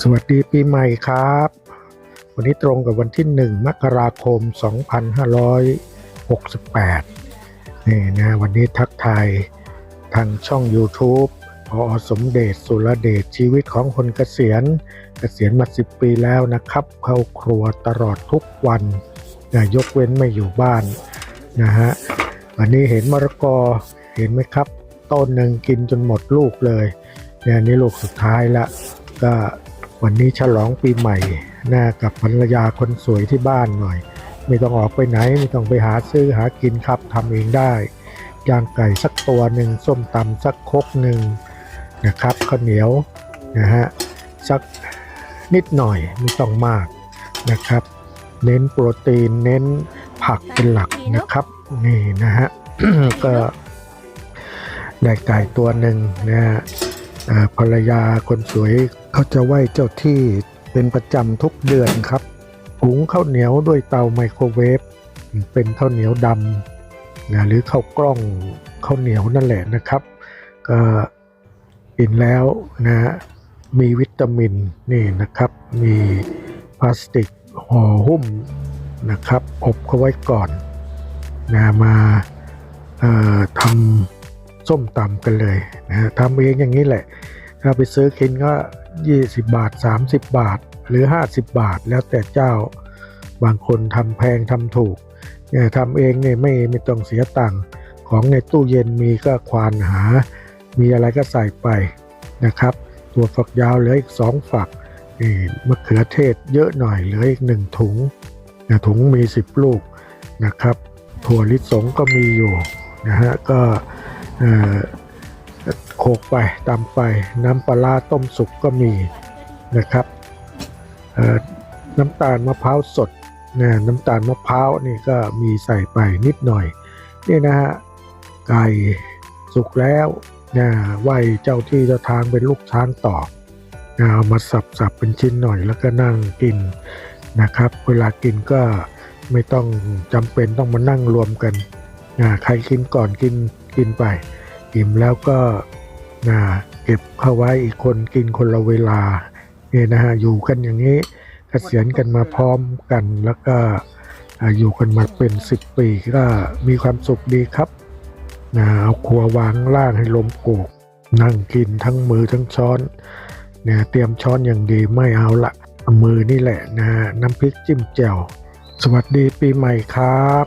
สวัสดีปีใหม่ครับ วันนี้ตรงกับวันที่ 1 มกราคม 2568 นี่นะ วันนี้ทักทายทางช่อง YouTube พอสมเด็จสุรเดชชีวิตของคนเกษียณ เกษียณมา 10 ปีแล้วนะครับ เข้าครัวตลอดทุกวันนะยกเว้นไม่อยู่บ้านนะฮะ วันนี้เห็นมะละกอเห็นไหมครับ ต้นหนึ่งกินจนหมดลูกเลย เนี่ยนี่ลูกสุดท้ายละก็วันนี้ฉลองปีใหม่หน้ากับภรรยาคนสวยที่บ้านหน่อย ไม่ต้องออกไปไหนไม่ต้องไปหาซื้อหากินครับทำเองได้ย่างไก่สักตัวหนึ่งส้มตำสักคกหนึ่งนะครับข้าวเหนียวนะฮะสักนิดหน่อยไม่ต้องมากนะครับ เน้นโปรตีนเน้นผักเป็นหลักนะครับนี่นะฮะก็ได้ไก่ตัวหนึ่งนะฮะ ภรรยาคนสวยเขาจะไหว้เจ้าที่เป็นประจำทุกเดือนครับหุงข้าวเหนียวด้วยเตาไมโครเวฟเป็นข้าวเหนียวดำนะหรือข้าวกล้องข้าวเหนียวนั่นแหละนะครับ ก็กินแล้วนะฮะมีวิตามินนี่นะครับ มีพลาสติกห่อหุ้มนะครับอบเขาไว้ก่อนนะมาทำ ส้มตำกันเลยนะฮะทำเองอย่างนี้แหละ ถ้าไปซื้อกินก็ 20 บาท 30 บาท หรือ 50 บาท แล้วแต่เจ้าบางคนทำแพงทำถูกเนี่ยทำเองเนี่ยไม่ไม่ต้องเสียตังค์ของในตู้เย็นมีก็ควานหา มีอะไรก็ใส่ไปนะครับ ตัวฝักยาวเหลืออีก 2 ฝักนี่มะเขือเทศเยอะหน่อยเหลืออีก1ถุงนะถุงมี 10 ลูกนะครับ ถั่วลิสงก็มีอยู่นะฮะก็ โขกไปตำไปน้ำปลาต้มสุกก็มีนะครับน้ำตาลมะพร้าวสดนะน้ำตาลมะพร้าวนี่ก็มีใส่ไปนิดหน่อยนี่นะฮะไก่สุกแล้วนะไหวเจ้าที่เจ้าทางเป็นลูกช้างต่อนะเอามาสับสับเป็นชิ้นหน่อยแล้วก็นั่งกินนะครับ เวลากินก็ไม่ต้องจำเป็นต้องมานั่งรวมกันนะใครกินก่อนกิน กินไป อิ่มแล้วก็นะเก็บเข้าไว้อีกคนกินคนละเวลาเนี่ยนะฮะอยู่กันอย่างนี้เกษียณกันมาพร้อมกันแล้วก็อยู่กันมาเป็น 10 ปีก็มีความสุขดีครับนะเอาครัววางล่างให้ลมโกกนั่งกินทั้งมือทั้งช้อนเนี่ยเตรียมช้อนอย่างดีไม่เอาละมือนี่แหละนะน้ำพริกจิ้มแจ่วสวัสดีปีใหม่ครับ